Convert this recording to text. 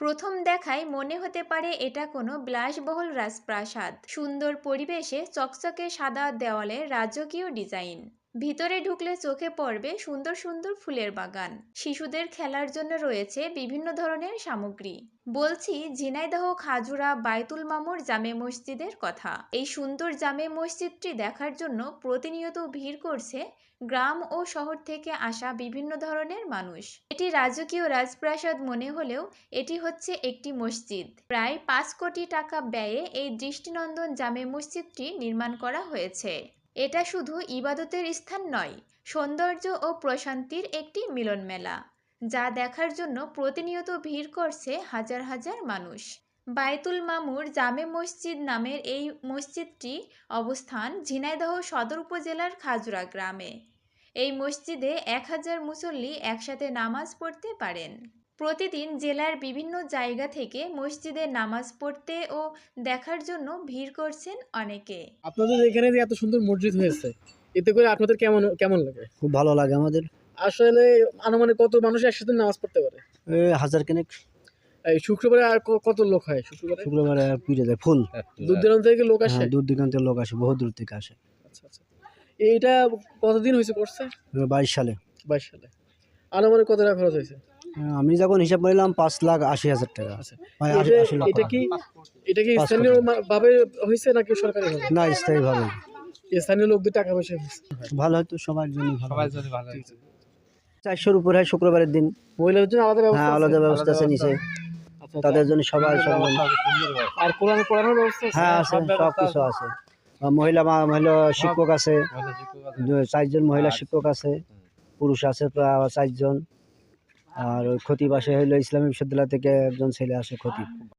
প্রথম দেখায় মনে হতে পারে এটা কোনো বিলাসবহুল রাজপ্রাসাদ। সুন্দর পরিবেশে চকচকে সাদা দেওয়ালে রাজকীয় ডিজাইন। ভিতরে ঢুকলে চোখে পড়বে সুন্দর সুন্দর ফুলের বাগান। শিশুদের খেলার জন্য রয়েছে বিভিন্ন ধরনের সামগ্রী। বলছি, ঝিনাইদহ, খাজুরা, বাইতুল মামুর জামে মসজিদের কথা। এই সুন্দর জামে মসজিদটি দেখার জন্য প্রতিনিয়ত ভিড় করছে গ্রাম ও শহর থেকে আসা বিভিন্ন ধরনের মানুষ। এটি রাজকীয় রাজপ্রাসাদ মনে হলেও এটি হচ্ছে একটি মসজিদ। প্রায় পাঁচ কোটি টাকা ব্যয়ে এই দৃষ্টিনন্দন জামে মসজিদটি নির্মাণ করা হয়েছে। এটা শুধু ইবাদতের স্থান নয়, সৌন্দর্য ও প্রশান্তির একটি মিলন মেলা যা দেখার জন্য প্রতিনিয়ত ভিড় করছে হাজার হাজার মানুষ। বায়তুল মামুর জামে মসজিদ নামের এই মসজিদটি অবস্থান ঝিনাইদহ সদর উপজেলার খাজুরা গ্রামে। এই মসজিদে এক হাজার মুসল্লি একসাথে নামাজ পড়তে পারেন। প্রতিদিন জেলার বিভিন্ন জায়গা থেকে মসজিদে নামাজ পড়তে ও দেখার জন্য ভিড় করছেন অনেকে। আপনাদের এখানে যে এত সুন্দর মসজিদ হয়েছে এতে করে আপনাদের কেমন কেমন লাগে? খুব ভালো লাগে আমাদের। আসলে আনুমানিক কত মানুষ একসাথে নামাজ পড়তে পারে? হাজার কেনেক এই শুক্রবারে আর কত লোক হয় শুক্রবারে? শুক্রবারে পিড়ে যায় ফুল। দূর দূরান্ত থেকে লোক আসে? হ্যাঁ দূর দিগন্তের লোক আসে বহু দূর থেকে আসে। আচ্ছা আচ্ছা। এইটা কতদিন হয়েছে করছে বাইশ সালে। বাইশ সালে। আনুমানিক কত টাকা খরচ হয়েছে? হ্যাঁ, আমি যখন হিসাব করলাম পাঁচ লাখ আশি হাজার টাকা। আচ্ছা। মানে এটা- কি এটা কি স্থানীয় ভাবে হয়েছে নাকি সরকারি ভাবে? না স্থায়ীভাবে। স্থানীয় লোকদের টাকা পয়সা ভালো হয়তো সবার জন্য ভালো। চারশোর উপরে হয় শুক্রবারের দিন। মহিলাদের জন্য আলাদা ব্যবস্থা হ্যাঁ আছে? আলাদা ব্যবস্থা আছে নিচে। আচ্ছা, আচ্ছা। তাদের জন্য সব আর কোরআন পড়ানোর ব্যবস্থা হ্যাঁ আছে সব কিছু আছে। মহিলা মহিলা শিক্ষক আছে। চারজন মহিলা শিক্ষক আছে। পুরুষ আছে প্রায় চারজন। আর ওই খতিব আসে হইল ইসলামী বিশ্ববিদ্যালয় থেকে একজন ছেলে আসে খতিব।